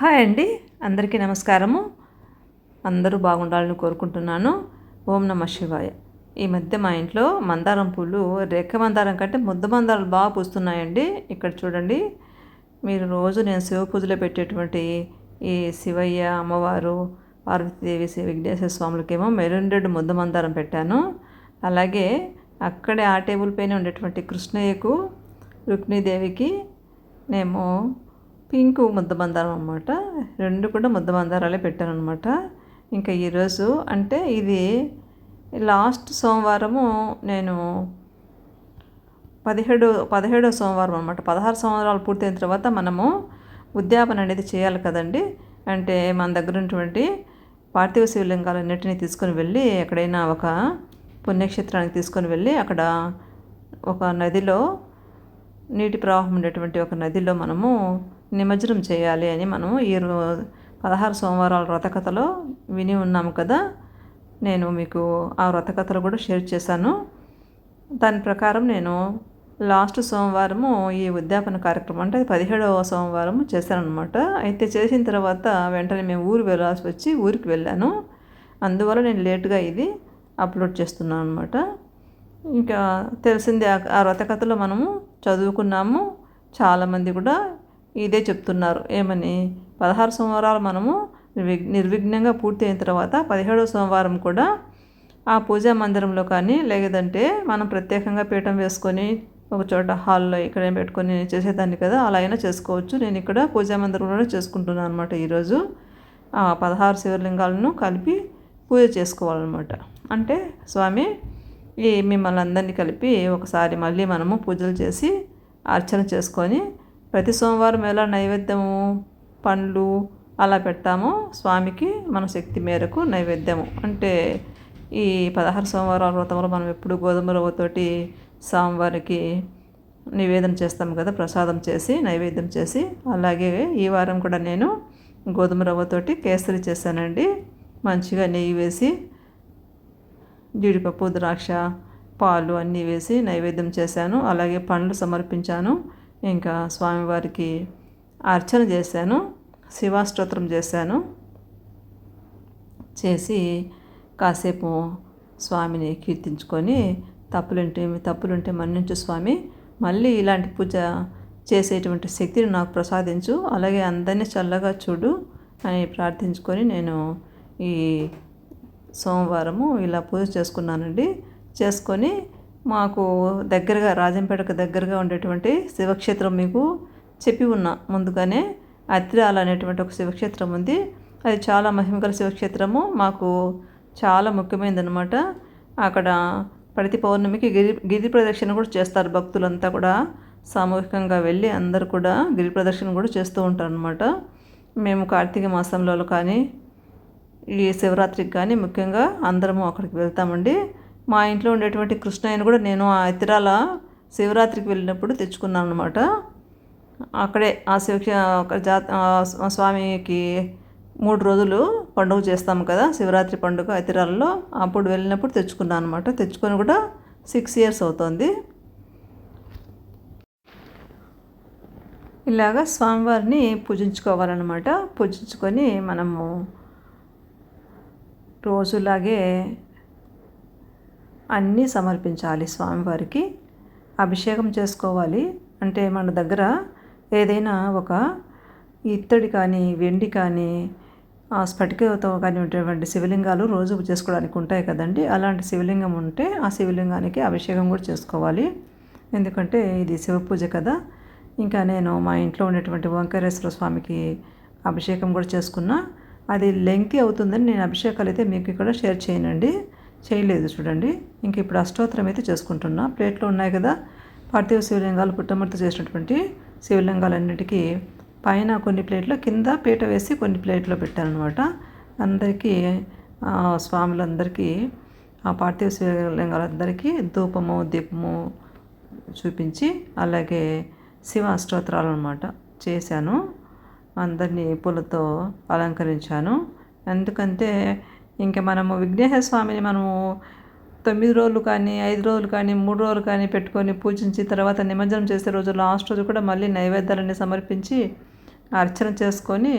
Hi అండి. అందరికీ నమస్కారము. అందరూ బాగుండాలని కోరుకుంటున్నాను. ఓం నమ శివాయ. ఈ మధ్య మా ఇంట్లో మందారం పూలు రేఖ మందారం కంటే ముద్ద మందారాలు బాగా పూస్తున్నాయండి. ఇక్కడ చూడండి. మీరు రోజు నేను శివ పూజలో పెట్టేటువంటి ఈ శివయ్య అమ్మవారు పార్వతీదేవి శ్రీ విఘ్నేశ్వర స్వాములకేమో మెరూన్ రెడ్ ముద్ద మందారం పెట్టాను. అలాగే అక్కడే ఆ టేబుల్ పైన ఉండేటువంటి కృష్ణయ్యకు రుక్మిణీదేవికి నేమో పింక్ ముద్ద మందారం అనమాట రెండు కూడా ముద్ద మందారాలే పెట్టాను అనమాట ఇంకా ఈరోజు అంటే ఇది లాస్ట్ సోమవారము నేను పదిహేడు పదిహేడో సోమవారం అనమాట పదహారు సంవత్సరాలు పూర్తయిన తర్వాత మనము ఉద్యాపన అనేది చేయాలి కదండి. అంటే మన దగ్గర ఉన్నటువంటి పార్థివ శివలింగాలన్నింటినీ తీసుకొని వెళ్ళి ఎక్కడైనా ఒక పుణ్యక్షేత్రానికి తీసుకొని వెళ్ళి అక్కడ ఒక నదిలో నీటి ప్రవాహం ఉండేటువంటి ఒక నదిలో మనము నిమజ్జనం చేయాలి అని మనం ఈ పదహారు సోమవారాల వ్రతకథలో విని ఉన్నాము కదా. నేను మీకు ఆ వ్రతకథలు కూడా షేర్ చేశాను. దాని ప్రకారం నేను లాస్ట్ సోమవారము ఈ ఉద్యాపన కార్యక్రమం అంటే పదిహేడవ సోమవారం చేశానమాట అయితే చేసిన తర్వాత వెంటనే మేము ఊరు వెళ్ళాల్సి వచ్చి ఊరికి వెళ్ళాను. అందువల్ల నేను లేట్గా ఇది అప్లోడ్ చేస్తున్నాను అనమాట ఇంకా తెలిసింది ఆ వ్రతకథలో మనము చదువుకున్నాము. చాలామంది కూడా ఇదే చెప్తున్నారు. ఏమని? పదహారు సోమవారాలు మనము నిర్విఘ్నంగా పూర్తి అయిన తర్వాత పదిహేడవ సోమవారం కూడా ఆ పూజా మందిరంలో కానీ లేదంటే మనం ప్రత్యేకంగా పీఠం వేసుకొని ఒక చోట హాల్లో ఇక్కడ పెట్టుకొని చేసేదాన్ని కదా అలా అయినా చేసుకోవచ్చు. నేను ఇక్కడ పూజా మందిరంలోనే చేసుకుంటున్నాను అనమాట ఈరోజు. ఆ పదహారు శివలింగాలను కలిపి పూజ చేసుకోవాలన్నమాట. అంటే స్వామి ఈ మిమ్మల్ని అందరినీ కలిపి ఒకసారి మళ్ళీ మనము పూజలు చేసి అర్చన చేసుకొని ప్రతి సోమవారం ఎలా నైవేద్యము పండ్లు అలా పెట్టామో స్వామికి మన శక్తి మేరకు నైవేద్యము. అంటే ఈ పదహారు సోమవారాల వ్రతంలో మనం ఎప్పుడు గోధుమ రవ్వతోటి స్వామివారికి నివేదన చేస్తాం కదా ప్రసాదం చేసి నైవేద్యం చేసి అలాగే ఈ వారం కూడా నేను గోధుమ రవ్వతోటి కేసరి చేశానండి. మంచిగా నెయ్యి వేసి జీడిపప్పు ద్రాక్ష పాలు అన్నీ వేసి నైవేద్యం చేశాను. అలాగే పండ్లు సమర్పించాను. ఇంకా స్వామివారికి అర్చన చేశాను శివాస్తోత్రం చేశాను. చేసి కాసేపు స్వామిని కీర్తించుకొని తప్పులుంటే తప్పులుంటే మన్నించు స్వామి. మళ్ళీ ఇలాంటి పూజ చేసేటువంటి శక్తిని నాకు ప్రసాదించు అలాగే అందరినీ చల్లగా చూడు అని ప్రార్థించుకొని నేను ఈ సోమవారము ఇలా పూజ చేసుకున్నానండి. చేసుకొని మాకు దగ్గరగా రాజంపేటకు దగ్గరగా ఉండేటువంటి శివక్షేత్రం మీకు చెప్పి ఉన్నా. ముందుగానే అత్రాల అనేటువంటి ఒక శివక్షేత్రం ఉంది. అది చాలా మహిమగల శివక్షేత్రము. మాకు చాలా ముఖ్యమైనదనమాట అక్కడ ప్రతి పౌర్ణమికి గిరి గిరి ప్రదక్షిణ కూడా చేస్తారు భక్తులంతా కూడా. సామూహికంగా వెళ్ళి అందరు కూడా గిరి ప్రదక్షిణ కూడా చేస్తూ ఉంటారు అనమాట మేము కార్తీక మాసంలో కానీ ఈ శివరాత్రికి కానీ ముఖ్యంగా అందరము అక్కడికి వెళ్తామండి. మా ఇంట్లో ఉండేటువంటి కృష్ణయ్యను కూడా నేను ఆ ఇతరాల శివరాత్రికి వెళ్ళినప్పుడు తెచ్చుకున్నాను అనమాట అక్కడే ఆ శివ జాత స్వామికి మూడు రోజులు పండుగ చేస్తాము కదా శివరాత్రి పండుగ ఇతరాలలో. అప్పుడు వెళ్ళినప్పుడు తెచ్చుకున్నాను అనమాట తెచ్చుకొని కూడా సిక్స్ ఇయర్స్ అవుతుంది. ఇలాగా స్వామివారిని పూజించుకోవాలన్నమాట. పూజించుకొని మనము రోజులాగే అన్నీ సమర్పించాలి స్వామివారికి. అభిషేకం చేసుకోవాలి. అంటే మన దగ్గర ఏదైనా ఒక ఇత్తడి కానీ వెండి కానీ స్ఫటికతో కానీ ఉండేటువంటి శివలింగాలు రోజు చేసుకోవడానికి ఉంటాయి కదండి. అలాంటి శివలింగం ఉంటే ఆ శివలింగానికి అభిషేకం కూడా చేసుకోవాలి. ఎందుకంటే ఇది శివ పూజ కదా. ఇంకా నేను మా ఇంట్లో ఉండేటువంటి ఓంకారేశ్వర స్వామికి అభిషేకం కూడా చేసుకున్నా. అది లెంగ్తీ అవుతుందని నేను అభిషేకాలు అయితే మీకు ఇక్కడ షేర్ చేయనండి. చేయలేదు చూడండి. ఇంక ఇప్పుడు అష్టోత్తరం అయితే చేసుకుంటున్నా. ప్లేట్లో ఉన్నాయి కదా. పార్థివ శివలింగాలు పుట్టమర్తి చేసినటువంటి శివలింగాలన్నిటికీ పైన కొన్ని ప్లేట్లు కింద పీట వేసి కొన్ని ప్లేట్లో పెట్టానమాట అందరికీ స్వాములందరికీ ఆ పార్థివ శివలింగాలందరికీ ధూపము దీపము చూపించి అలాగే శివ అష్టోత్తరాలు అనమాట చేశాను. అందరినీ పూలతో అలంకరించాను. ఎందుకంటే ఇంకా మనము విఘ్నేశ్వర స్వామిని మనము తొమ్మిది రోజులు కానీ ఐదు రోజులు కానీ మూడు రోజులు కానీ పెట్టుకొని పూజించి తర్వాత నిమజ్జనం చేసే రోజు లాస్ట్ రోజు కూడా మళ్ళీ నైవేద్యాలన్నీ సమర్పించి అర్చన చేసుకొని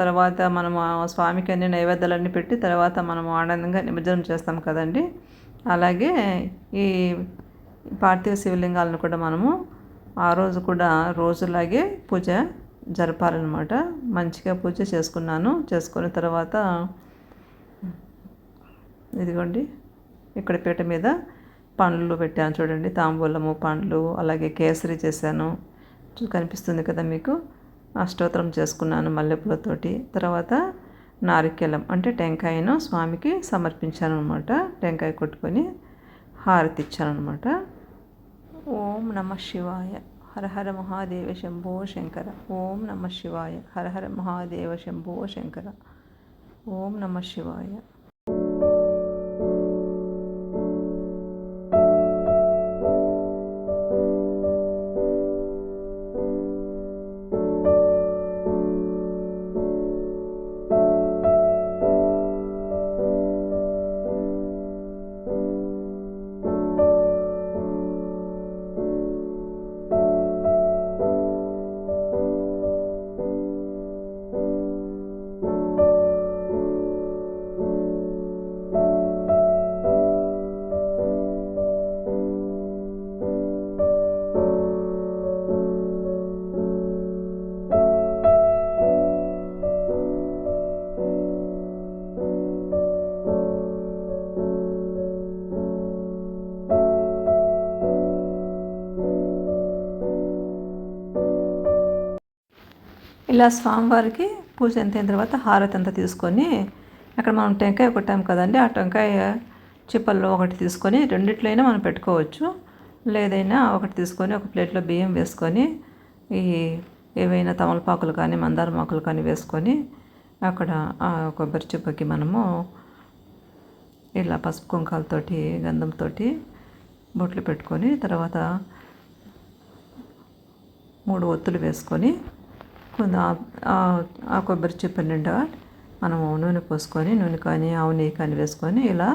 తర్వాత మనము ఆ స్వామికి అన్ని నైవేద్యాలన్నీ పెట్టి తర్వాత మనము ఆనందంగా నిమజ్జనం చేస్తాం కదండి. అలాగే ఈ పార్థివ శివలింగాలను కూడా మనము ఆ రోజు కూడా రోజులాగే పూజ జరపాలన్నమాట. మంచిగా పూజ చేసుకున్నాను. చేసుకున్న తర్వాత ఇదిగోండి ఇక్కడ పీట మీద పండ్లు పెట్టాను చూడండి తాంబూలము పండ్లు అలాగే కేసరి చేశాను. చూ- కనిపిస్తుంది కదా మీకు? అష్టోత్తరం చేసుకున్నాను మల్లెపూలతోటి. తర్వాత నారికేలం అంటే టెంకాయను స్వామికి సమర్పించాను అనమాట టెంకాయ కొట్టుకొని హారతి ఇచ్చాను అనమాట ఓం నమ శివాయ. హర హర మహాదేవ శంభో శంకర. ఓం నమ శివాయ. హర హర మహాదేవ శంభో శంకర. ఓం నమ శివాయ. ఇలా స్వామివారికి పూజ అయిన తర్వాత హారతి అంతా తీసుకొని అక్కడ మనం టెంకాయ కొట్టాం కదండి ఆ టెంకాయ చిప్పల్లో ఒకటి తీసుకొని రెండిట్లైనా మనం పెట్టుకోవచ్చు. లేదైనా ఒకటి తీసుకొని ఒక ప్లేట్లో బియ్యం వేసుకొని ఈ ఏవైనా తమలపాకులు కానీ మందార మాకులు కానీ వేసుకొని అక్కడ ఆ కొబ్బరి చిప్పకి మనము ఇలా పసుపు కుంకాలతోటి గంధంతో బొట్లు పెట్టుకొని తర్వాత మూడు ఒత్తులు వేసుకొని కొంత ఆ- కొబ్బరి చిప్ప నిండా మనము నూనె పోసుకొని నూనె కానీ ఆవు నెయ్యి కానీ వేసుకొని ఇలా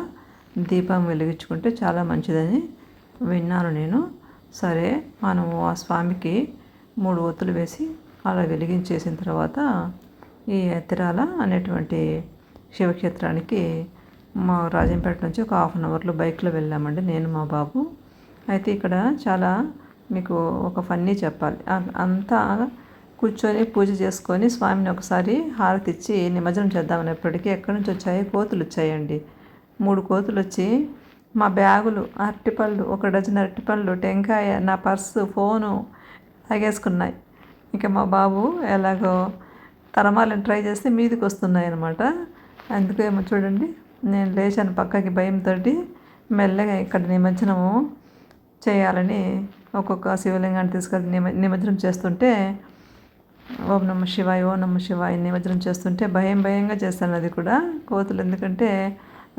దీపం వెలిగించుకుంటే చాలా మంచిదని విన్నాను నేను. సరే మనము ఆ స్వామికి మూడు ఒత్తులు వేసి అలా వెలిగించేసిన తర్వాత ఈ ఎత్తిరాల అనేటువంటి శివక్షేత్రానికి మా రాజంపేట నుంచి ఒక హాఫ్ అన్ అవర్లో బైక్లో వెళ్ళామండి నేను మా బాబు. అయితే ఇక్కడ చాలా మీకు ఒక ఫన్నీ చెప్పాలి. అంతా కూర్చొని పూజ చేసుకొని స్వామిని ఒకసారి హారతి ఇచ్చి నిమజ్జనం చేద్దామనేప్పటికీ ఎక్కడి నుంచి వచ్చాయి కోతులు వచ్చాయండి. మూడు కోతులు వచ్చి మా బ్యాగులు అరటిపళ్ళు ఒక డజన్ అరటిపళ్ళు టెంకాయ నా పర్సు ఫోను లాగేసుకున్నాయి. ఇంకా మా బాబు ఎలాగో తరమాలని ట్రై చేస్తే మీదికి వస్తున్నాయి అనమాట అందుకేమో చూడండి నేను లేచాను పక్కకి భయంతో మెల్లగా ఇక్కడ నిమజ్జనము చేయాలని ఒక్కొక్క శివలింగాన్ని తీసుకెళ్ళి నిమ నిమజ్జనం చేస్తుంటే ఓం నమ శివాయ ఓం నమ శివాయ నిమజ్జనం చేస్తుంటే భయం భయంగా చేస్తాను అది కూడా కోతులు. ఎందుకంటే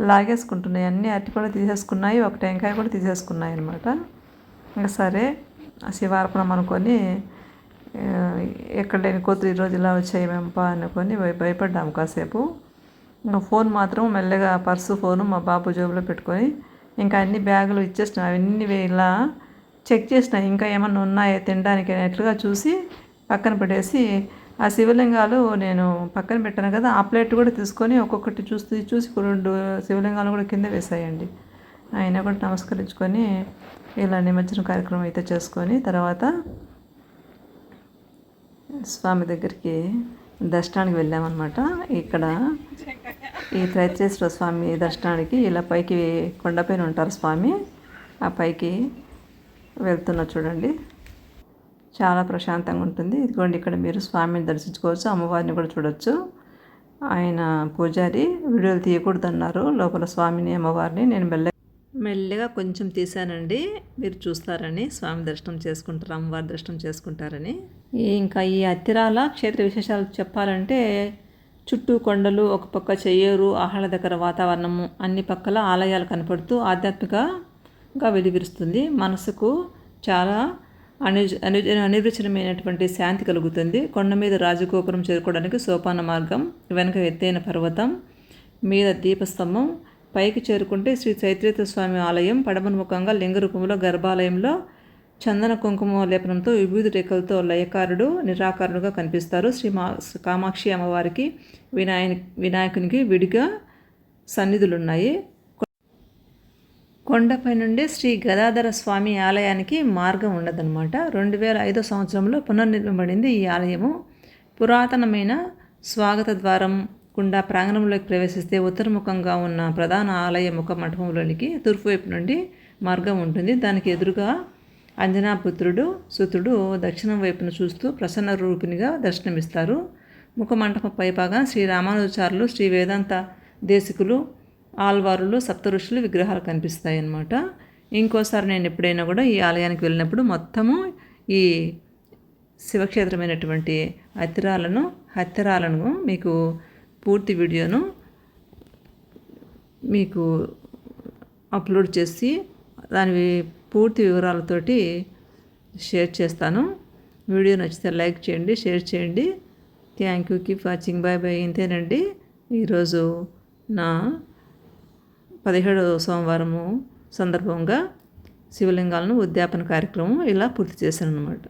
లాగేసుకుంటున్నాయి అన్నీ అట్టి కూడా తీసేసుకున్నాయి ఒక టెంకాయ కూడా తీసేసుకున్నాయి అనమాట ఇంకా సరే ఆ శివార్పణం అనుకొని ఎక్కడ లేని కోతులు ఈరోజు ఇలా వచ్చాయేమేంపా అనుకొని భయ భయపడ్డాము కాసేపు. ఇంకా ఫోన్ మాత్రం మెల్లగా పర్సు ఫోను మా బాబు జేబులో పెట్టుకొని ఇంకా అన్ని బ్యాగులు ఇచ్చేసిన. అవన్నీ ఇలా చెక్ చేసిన ఇంకా ఏమన్నా ఉన్నాయా తినడానికి అనేట్లుగా చూసి పక్కన పెట్టేసి ఆ శివలింగాలు నేను పక్కన పెట్టాను కదా ఆ ప్లేట్ కూడా తీసుకొని ఒక్కొక్కటి చూసి చూసి రెండు శివలింగాలు కూడా కింద వేసాయండి. ఆయన కూడా నమస్కరించుకొని ఇలా నిమజ్జనం కార్యక్రమం అయితే చేసుకొని తర్వాత స్వామి దగ్గరికి దర్శనానికి వెళ్ళామన్నమాట. ఇక్కడ ఈ త్రైత్రేశ్వర స్వామి దర్శనానికి ఇలా పైకి కొండపైన ఉంటారు స్వామి. ఆ పైకి వెళ్తున్నా చూడండి. చాలా ప్రశాంతంగా ఉంటుంది. ఇదిగోండి ఇక్కడ మీరు స్వామిని దర్శించుకోవచ్చు అమ్మవారిని కూడా చూడవచ్చు ఆయన పూజారి వీడియోలు తీయకూడదన్నారు. లోపల స్వామిని అమ్మవారిని నేను మెల్ల మెల్లగా కొంచెం తీశానండి. మీరు చూస్తారని స్వామి దర్శనం చేసుకుంటారు అమ్మవారి దర్శనం చేసుకుంటారని. ఇంకా ఈ అత్తిరాల క్షేత్ర విశేషాలు చెప్పాలంటే చుట్టూ కొండలు ఒక పక్క చెయ్యూరు ఆహ్లాదకర వాతావరణము అన్ని పక్కల ఆలయాలు కనపడుతూ ఆధ్యాత్మికంగా వెలిగిరుస్తుంది. మనసుకు చాలా అను అను అనిరుచనమైనటువంటి శాంతి కలుగుతుంది. కొండ మీద రాజగోపురం చేరుకోవడానికి సోపాన మార్గం వెనుక ఎత్తైన పర్వతం మీద దీపస్తంభం పైకి చేరుకుంటే శ్రీ చైత్రేత స్వామి ఆలయం పడమన్ముఖంగా లింగ రూపంలో గర్భాలయంలో చందన కుంకుమ లేపనంతో విభూతి రేఖలతో లయకారుడు నిరాకారుడుగా కనిపిస్తారు. శ్రీ మా కామాక్షి అమ్మవారికి వినాయని వినాయకునికి విడిగా సన్నిధులు ఉన్నాయి కొండపై నుండి శ్రీ గదాధర స్వామి ఆలయానికి మార్గం ఉండదన్నమాట రెండు వేల ఐదో సంవత్సరంలో పునర్నిర్మింపబడింది ఈ ఆలయము. పురాతనమైన స్వాగత ద్వారం గుండా ప్రాంగణంలోకి ప్రవేశిస్తే ఉత్తరముఖంగా ఉన్న ప్రధాన ఆలయ ముఖ మఠంలోనికి తూర్పు వైపు నుండి మార్గం ఉంటుంది. దానికి ఎదురుగా అంజనాపుత్రుడు సుతుడు దక్షిణం వైపున చూస్తూ ప్రసన్న రూపినిగా దర్శనమిస్తారు. ముఖ మంటపం పైభాగం శ్రీ రామానుజాచారులు శ్రీ వేదాంత దేశికులు ఆల్వారులు సప్త ఋషులు విగ్రహాలు కనిపిస్తాయి అన్నమాట ఇంకోసారి నేను ఎప్పుడైనా కూడా ఈ ఆలయానికి వెళ్ళినప్పుడు మొత్తము ఈ శివక్షేత్రమైనటువంటి అతిరాలను హత్యరాలను మీకు పూర్తి వీడియోను మీకు అప్లోడ్ చేసి దాని పూర్తి వివరాలతోటి షేర్ చేస్తాను. వీడియో నచ్చితే లైక్ చేయండి షేర్ చేయండి. Thank you keep watching bye bye. ఇంతేనండి. ఈరోజు నా పదిహేడవ సోమవారము సందర్భంగా శివలింగాలను ఉద్యాపన కార్యక్రమం ఇలా పూర్తి చేశాను అనమాట